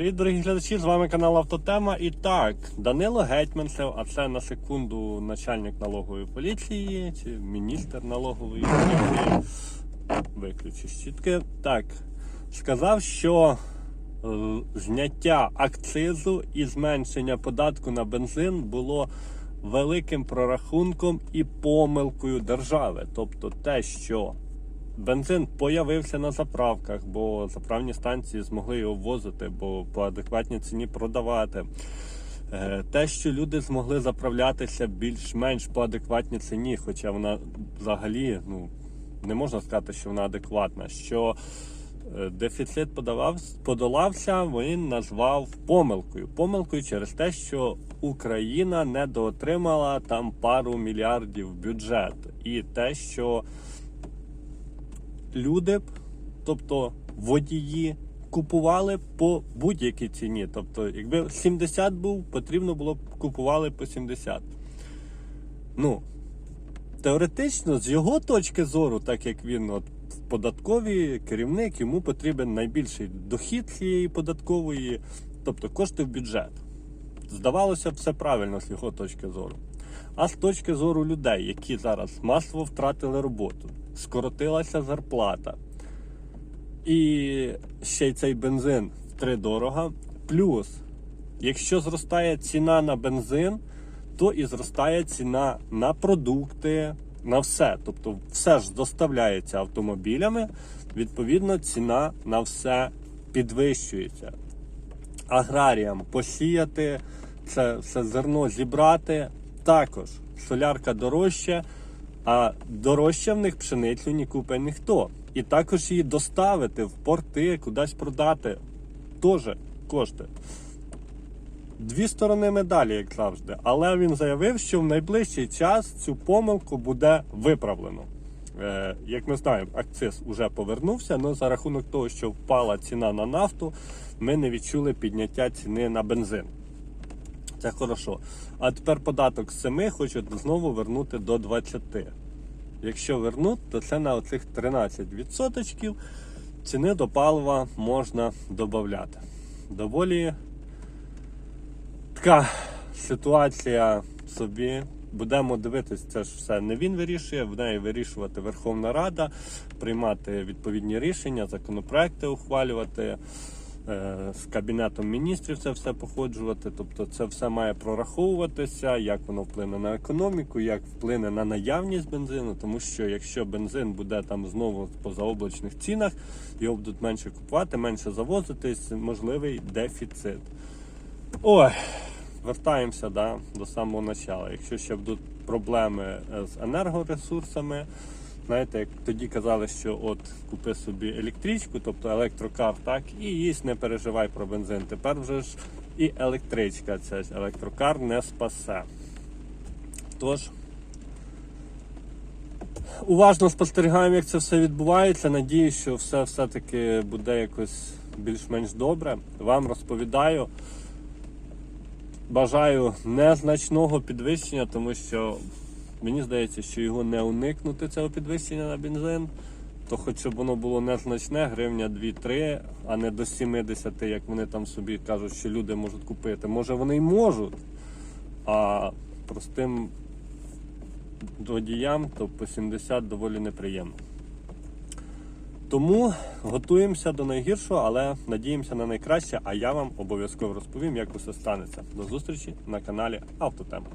Привіт, дорогі глядачі! З вами канал Автотема. І так, Данило Гетьманцев, а це на секунду начальник налогової поліції чи міністр налогової поліції. Виключу щітки. Так, сказав, що е, зняття акцизу і зменшення податку на бензин було великим прорахунком і помилкою держави. Тобто те, що Бензин появився на заправках, бо заправні станції змогли його ввозити, бо по адекватній ціні продавати. Е, Те, що люди змогли заправлятися більш-менш по адекватній ціні, хоча вона взагалі ну, не можна сказати, що вона адекватна. Що е, дефіцит подолався, він назвав помилкою. Помилкою через те, що Україна недоотримала там пару мільярдів бюджет. І те, що люди, б, тобто водії, купували по будь-якій ціні. Тобто, якби 70 був, потрібно було б купували по 70. Ну, теоретично, з його точки зору, так як він от в податковій керівник, йому потрібен найбільший дохід цієї податкової, тобто кошти в бюджет. Здавалося, все правильно з його точки зору. А з точки зору людей, які зараз масово втратили роботу, скоротилася зарплата, і ще й цей бензин втридорога. Плюс, якщо зростає ціна на бензин, то і зростає ціна на продукти, на все. Тобто, все ж доставляється автомобілями, відповідно, ціна на все підвищується. Аграріям посіяти, це все зерно зібрати. Також солярка дорожча, а дорожче в них пшеницю ні купить ніхто. І також її доставити в порти, кудись продати. Теж кошти. Дві сторони медалі, як завжди. Але він заявив, що в найближчий час цю помилку буде виправлено. Е, як ми знаємо, акциз уже повернувся, але за рахунок того, що впала ціна на нафту, ми не відчули підняття ціни на бензин. Це хорошо. А тепер податок з 7 хочуть знову вернути до 20. Якщо вернуть, то це на оцих 13% ціни до палива можна додати. Доволі така ситуація собі. Будемо дивитись, це ж все не він вирішує, в неї вирішувати Верховна Рада, приймати відповідні рішення, законопроекти ухвалювати. Е, з кабінетом міністрів це все походжувати. Тобто, це все має прораховуватися, як воно вплине на економіку, як вплине на наявність бензину. Тому що якщо бензин буде там знову по заоблачних цінах, його будуть менше купувати, менше завозитись, можливий дефіцит. Ой, вертаємося да, до самого початку. Якщо ще будуть проблеми е, з енергоресурсами. Знаєте, як тоді казали, що от купи собі електричку, тобто електрокар, так, і їсть, не переживай про бензин. Тепер вже ж і електричка, ця електрокар не спасе. Тож, уважно спостерігаємо, як це все відбувається. Надіюсь, що все все-таки буде якось більш-менш добре. Вам розповідаю. Бажаю незначного підвищення, тому що Мені здається, що його не уникнути цього підвищення на бензин, то хоч щоб воно було незначне, гривня 2-3, а не до 70, як вони там собі кажуть, що люди можуть купити. Може вони й можуть, а простим водіям то по 70 доволі неприємно. Тому готуємося до найгіршого, але надіємося на найкраще. А я вам обов'язково розповім, як усе станеться. До зустрічі на каналі Автотема.